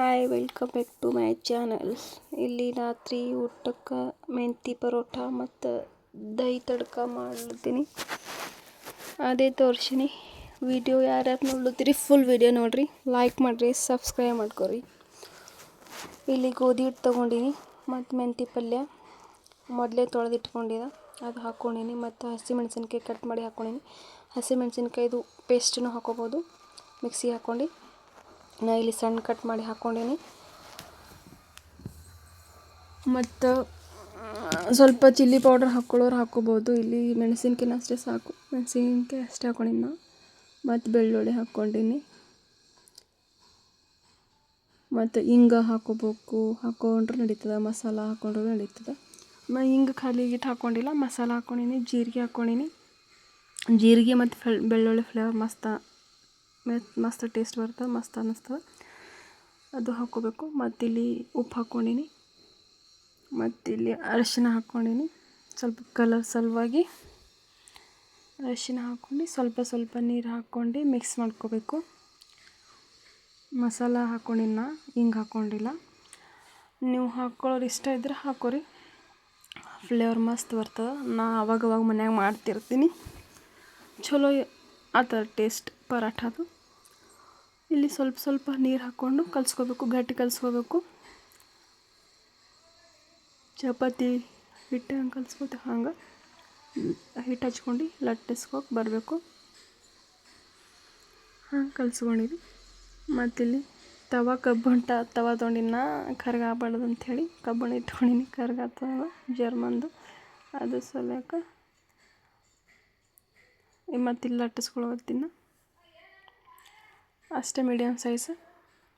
Hi welcome back to my channel ಇಲ್ಲಿ ರಾತ್ರಿ ಊಟಕ್ಕೆ ಮೆಂತಿ ಪರೋಟ ಮತ್ತು ದಹಿ ತಡ್ಕ ಮಾಡ್ಲತ್ತೀನಿ ಅದೇ ತೋರ್ಸಿನಿ. ವಿಡಿಯೋ ಯಾರ್ಯಾರು ನೋಡ್ಲತ್ತೀರಿ ಫುಲ್ ವಿಡಿಯೋ ನೋಡಿರಿ. ಲೈಕ್ ಮಾಡಿರಿ ಸಬ್ಸ್ಕ್ರೈಬ್ ಮಾಡ್ಕೊರಿ. ಇಲ್ಲಿ ಗೋಧಿ ಹಿಟ್ಟು ತೊಗೊಂಡಿನಿ, ಮತ್ತು ಮೆಂತಿ ಪಲ್ಯ. ಮೊದಲೇ ತೊಳೆದಿಟ್ಕೊಂಡಿದ್ದ ಅದು ಹಾಕ್ಕೊಂಡಿನಿ ಮತ್ತು ಹಸಿಮೆಣ್ಸಿನ್ಕಾಯಿ ಕಟ್ ಮಾಡಿ ಹಾಕ್ಕೊಂಡಿನಿ ಹಸಿಮೆಣಸಿನ್ಕಾಯಿದು ಪೇಸ್ಟನ್ನು ಹಾಕೋಬೋದು. ಮಿಕ್ಸಿ ಹಾಕ್ಕೊಂಡು ನಾ ಇಲ್ಲಿ ಸಣ್ಣ ಕಟ್ ಮಾಡಿ ಹಾಕ್ಕೊಂಡೀನಿ ಮತ್ತು ಸ್ವಲ್ಪ ಚಿಲ್ಲಿ ಪೌಡರ್ ಹಾಕ್ಕೊಳ್ಳೋರು ಹಾಕ್ಕೋಬೋದು ಇಲ್ಲಿ ಮೆಣಸಿನ್ಕಾಯಿನ ಅಷ್ಟೇ ಸಾಕು. ಮೆಣಸಿನ್ಕಾಯಿ ಅಷ್ಟೇ ಹಾಕ್ಕೊಂಡಿನಿ ನಾ. ಮತ್ತು ಬೆಳ್ಳುಳ್ಳಿ ಹಾಕ್ಕೊಂಡಿನಿ ಮತ್ತು ಹಿಂಗ ಹಾಕೋಬೇಕು. ಹಾಕ್ಕೊಂಡ್ರೆ ನಡೀತದೆ, ಮಸಾಲ ಹಾಕ್ಕೊಂಡ್ರೆ ನಡೀತದೆ. ಮತ್ತು ಹಿಂಗೆ ಖಾಲಿ ಗಿಟ್ಟು ಹಾಕ್ಕೊಂಡಿಲ್ಲ ಮಸಾಲ ಹಾಕ್ಕೊಂಡಿನಿ ಜೀರಿಗೆ ಹಾಕ್ಕೊಂಡಿನಿ ಜೀರಿಗೆ ಮತ್ತು ಬೆಳ್ಳುಳ್ಳಿ ಫ್ಲೇವರ್ ಮಸ್ತ ಮಸ್ತ್ ಟೇಸ್ಟ್ ಬರ್ತದೆ, ಮಸ್ತ್ ಅನ್ನಿಸ್ತದೆ ಅದು ಹಾಕ್ಕೋಬೇಕು ಮತ್ತಿಲ್ಲಿ ಉಪ್ಪು ಹಾಕ್ಕೊಂಡೀನಿ ಮತ್ತಿಲ್ಲಿ ಅರಶಿನ ಹಾಕ್ಕೊಂಡೀನಿ ಸ್ವಲ್ಪ ಕಲರ್ ಸಲುವಾಗಿ ಅರಶಿನ ಹಾಕ್ಕೊಂಡು ಸ್ವಲ್ಪ ಸ್ವಲ್ಪ ನೀರು ಹಾಕ್ಕೊಂಡು ಮಿಕ್ಸ್ ಮಾಡ್ಕೋಬೇಕು. ಮಸಾಲ ಹಾಕ್ಕೊಂಡಿನ ಹಿಂಗೆ ಹಾಕ್ಕೊಂಡಿಲ್ಲ ನೀವು ಹಾಕ್ಕೊಳ್ಳೋರು ಇಷ್ಟ ಇದ್ದರೆ ಹಾಕೋರಿ. ಫ್ಲೇವರ್ ಮಸ್ತ್ ಬರ್ತದೆ. ನಾ ಅವಾಗವಾಗ ಮನ್ಯಾಗ ಮಾಡ್ತಿರ್ತೀನಿ. ಚಲೋ ಆ ಥರ ಟೇಸ್ಟ್ ಪರಾಠದು ಇಲ್ಲಿ ಸ್ವಲ್ಪ ಸ್ವಲ್ಪ ನೀರು ಹಾಕ್ಕೊಂಡು ಕಲಿಸ್ಕೋಬೇಕು, ಗಟ್ಟಿ ಕಲಿಸ್ಕೋಬೇಕು. ಚಪಾತಿ ಹಿಟ್ಟು ಹಂಗೆ ಕಲಿಸ್ಕೋತೀವಿ ಹಂಗೆ. ಹಿಟ್ಟು ಹಚ್ಕೊಂಡು ಲಟ್ಟಿಸ್ಕೋಕೆ ಬರಬೇಕು. ಹಂಗೆ ಕಲ್ಸ್ಕೊಂಡಿವಿ ಮತ್ತಿಲ್ಲಿ ತವ ಕಬ್ಬಂಟ ತವಾ ತೊಗೊಂಡಿನ ಕರ್ಗ ಆಗ್ಬಾರ್ದು ಅಂಥೇಳಿ ಕಬ್ಬಣ ಇಟ್ಕೊಂಡಿನಿ. ಕರ್ಗಾತವ ಜರ್ಮನ್ದು. ಅದು ಸಲಕ ಮತ್ತಿಲ್ಲಿ ಲಟ್ಟಿಸ್ಕೊಳ್ಳೋತ್ತಿನ ಅಷ್ಟೇ ಮೀಡಿಯಮ್ ಸೈಜ್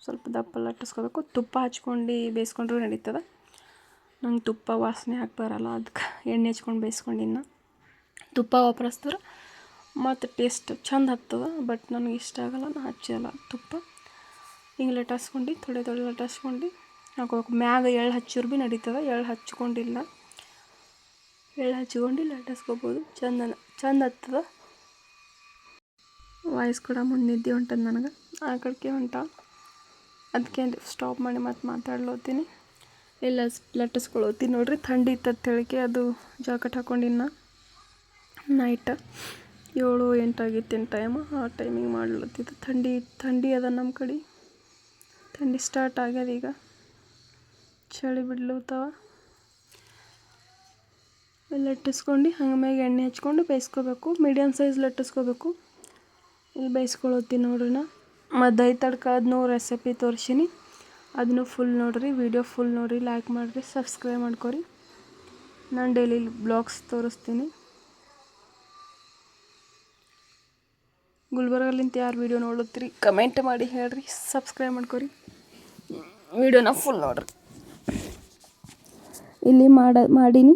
ಸ್ವಲ್ಪ ದಪ್ಪ ಲಟ್ಟಿಸ್ಕೋಬೇಕು. ತುಪ್ಪ ಹಚ್ಕೊಂಡು ಬೇಯಿಸ್ಕೊಂಡ್ರೂ ನಡೀತದೆ. ನಂಗೆ ತುಪ್ಪ ವಾಸನೆ ಹಾಕಿ ಬರಲ್ಲ. ಅದಕ್ಕೆ ಎಣ್ಣೆ ಹಚ್ಕೊಂಡು ಬೇಯಿಸ್ಕೊಂಡಿನ ತುಪ್ಪ ವಾಪರಿಸಿದ್ರೆ ಮತ್ತು ಟೇಸ್ಟ್ ಚಂದ ಹತ್ತದ ಬಟ್ ನನಗೆ ಇಷ್ಟ ಆಗಲ್ಲ. ನಾ ಹಚ್ಚಲ್ಲ ತುಪ್ಪ. ಹಿಂಗೆ ಲಟಾಸ್ಕೊಂಡು ಥೊಡೆ ಥೊಡೆ ಲಟಾಸ್ಕೊಂಡು ಹಾಕೋಬೇಕು ಮ್ಯಾಗ ಎಳ್ಳು ಹಚ್ಚಿರು ಭೀ ನಡೀತದೆ. ಎಳ್ಳು ಹಚ್ಕೊಂಡಿಲ್ಲ. ಎಳ್ಳು ಹಚ್ಕೊಂಡು ಲಟಾಸ್ಕೋಬೋದು ಚಂದ ಚಂದ ಹತ್ತದ ವಾಯ್ಸ್ ಕೂಡ ಮುಂದೆ ನಿದ್ದೆ ಹೊಂಟದ ನನಗೆ. ಆ ಕಡೆಗೆ ಹೊಂಟ ಅದಕ್ಕೆ ಸ್ಟಾಪ್ ಮಾಡಿ ಮತ್ತೆ ಮಾತಾಡ್ಲೋತೀನಿ. ಇಲ್ಲ ಲಟ್ಟಿಸ್ಕೊಳ್ಳೋತೀನಿ ನೋಡ್ರಿ. ಥಂಡಿ ಇತ್ತು ಹೇಳಿಕೆ, ಅದು ಜಾಕೆಟ್ ಹಾಕ್ಕೊಂಡಿನ ನೈಟ್ ಏಳು ಎಂಟಾಗಿತ್ತಿನ ಟೈಮ್ ಆ ಟೈಮಿಗೆ ಮಾಡ್ಲತ್ತಿತ್ತು ಥಂಡಿ ಥಂಡಿ ಅದ ನಮ್ಮ ಕಡೆ. ಥಂಡಿ ಸ್ಟಾರ್ಟ್ ಆಗ್ಯದ ಈಗ. ಚಳಿ ಬಿಡ್ಲತ್ತಾವ ಲಟ್ಟಿಸ್ಕೊಂಡು ಹಂಗೆ ಮ್ಯಾಗ ಎಣ್ಣೆ ಹಚ್ಕೊಂಡು ಬೇಯಿಸ್ಕೋಬೇಕು. ಮೀಡಿಯಮ್ ಸೈಜ್ ಲಟ್ಟಿಸ್ಕೋಬೇಕು ಇಲ್ಲಿ ಬೇಯಿಸ್ಕೊಳತ್ತೀನಿ ನೋಡ್ರಿ ನಾ ಮತ್ತು ತಡ್ಕ ಅದನ್ನೂ ರೆಸಿಪಿ ತೋರಿಸಿನಿ. ಅದನ್ನು ಫುಲ್ ನೋಡಿರಿ ವಿಡಿಯೋ ಫುಲ್ ನೋಡಿ ಲೈಕ್ ಮಾಡಿರಿ ಸಬ್ಸ್ಕ್ರೈಬ್ ಮಾಡ್ಕೊರಿ. ನಾನು ಡೈಲಿ ಬ್ಲಾಗ್ಸ್ ತೋರಿಸ್ತೀನಿ. ಗುಲ್ಬರ್ಗಲಿಂತ ಯಾರು ವೀಡಿಯೋ ನೋಡುತ್ತೀರಿ ಕಮೆಂಟ್ ಮಾಡಿ ಹೇಳ್ರಿ ಸಬ್ಸ್ಕ್ರೈಬ್ ಮಾಡ್ಕೊರಿ. ವೀಡಿಯೋನ ಫುಲ್ ನೋಡ್ರಿ. ಇಲ್ಲಿ ಮಾಡ ಮಾಡೀನಿ,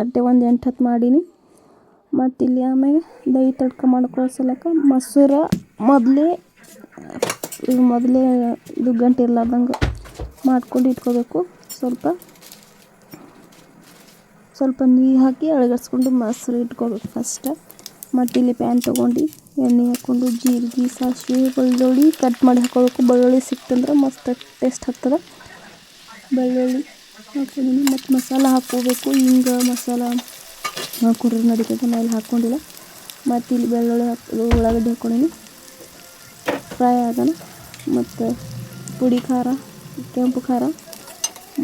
ಅಟ್ಟೆ ಒಂದು ಎಂಟು ಹತ್ತು ಮಾಡೀನಿ. ಮತ್ತು ಇಲ್ಲಿ ಆಮೇಲೆ ದಹಿ ತಡ್ಕ ಮಾಡ್ಕೊಳ್ಳೋ ಸಲಕ ಮೊಸರು ಮೊದಲೇ ಮೊದಲೇ ಇದು ಗಂಟೆ ಇರ್ಲಾರ್ದಂಗೆ ಮಾಡ್ಕೊಂಡು ಇಟ್ಕೋಬೇಕು. ಸ್ವಲ್ಪ ಸ್ವಲ್ಪ ನೀರು ಹಾಕಿ ಅಳಗಡಿಸ್ಕೊಂಡು ಮೊಸರು ಇಟ್ಕೋಬೇಕು ಫಸ್ಟ್ ಮತ್ತು ಇಲ್ಲಿ ಪ್ಯಾನ್ ತೊಗೊಂಡು ಎಣ್ಣೆ ಹಾಕ್ಕೊಂಡು ಜೀರಿಗೆ, ಸಾಸಿವೆ, ಬೆಳ್ಳುಳ್ಳಿ ಕಟ್ ಮಾಡಿ ಹಾಕೋಬೇಕು. ಬೆಳ್ಳುಳ್ಳಿ ಸಿಕ್ತಂದ್ರೆ ಮಸ್ತ್ ಟೇಸ್ಟ್ ಆಗ್ತದೆ. ಬೆಳ್ಳುಳ್ಳಿ ಹಾಕೊಂಡಿನಿ. ಮತ್ತು ಮಸಾಲ ಹಾಕ್ಕೋಬೇಕು. ಹಿಂಗೆ ಮಸಾಲ ಹಾಕೊಂಡ್ರೆ ನಡೀತದೆ ನಾ ಇಲ್ಲಿ ಹಾಕ್ಕೊಂಡಿಲ್ಲ ಮತ್ತು ಇಲ್ಲಿ ಬೆಳ್ಳುಳ್ಳಿ ಹಾಕಿ ಉಳ್ಳಾಗಡ್ಡಿ ಹಾಕ್ಕೊಂಡಿನಿ ಫ್ರೈ ಆಗೋಣ. ಮತ್ತು ಪುಡಿ ಖಾರ, ಕೆಂಪು ಖಾರ,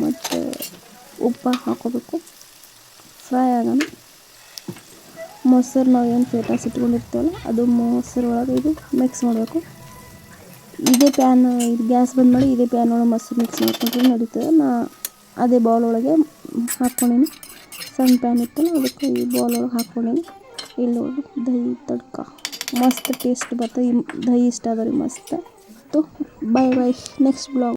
ಮತ್ತು ಉಪ್ಪು ಹಾಕೋಬೇಕು. ಫ್ರೈ ಆಗೋಣ. ಮೊಸರು ನಾವು ಏನು ಫೇಟಾಸ್ ಇಟ್ಕೊಂಡಿರ್ತೀವಲ್ಲ ಅದು ಮೊಸರು ಒಳಗೆ ಇದು ಮಿಕ್ಸ್ ಮಾಡಬೇಕು. ಇದೇ ಪ್ಯಾನ್ ಇದು ಗ್ಯಾಸ್ ಬಂದ್ ಮಾಡಿ ಇದೇ ಪ್ಯಾನ್ ಒಳಗೆ ಮೊಸರು ಮಿಕ್ಸ್ ಮಾಡ್ಕೊಂಡ್ರೆ ನಡೀತದೆ. ನಾ ಅದೇ ಬೌಲ್ ಒಳಗೆ ಹಾಕ್ಕೊಂಡಿನಿ ಸಣ್ಣ ಪ್ಯಾನ್ ಇತ್ತಲ್ಲ ಅದಕ್ಕೆ ಈ ಬೌಲ್ ಒಳಗೆ ಹಾಕ್ಕೊಂಡೀನಿ ಇಲ್ಲಿ ನೋಡಿ ದಹಿ ತಡ್ಕ. ಮಸ್ತ್ ಟೇಸ್ಟ್ ಬರ್ತದೆ. ದಹಿ ಇಷ್ಟ ರೀ ಮಸ್ತ್. ತು ಬಾಯ್ ಬಾಯ್ ನೆಕ್ಸ್ಟ್ ಬ್ಲಾಗ್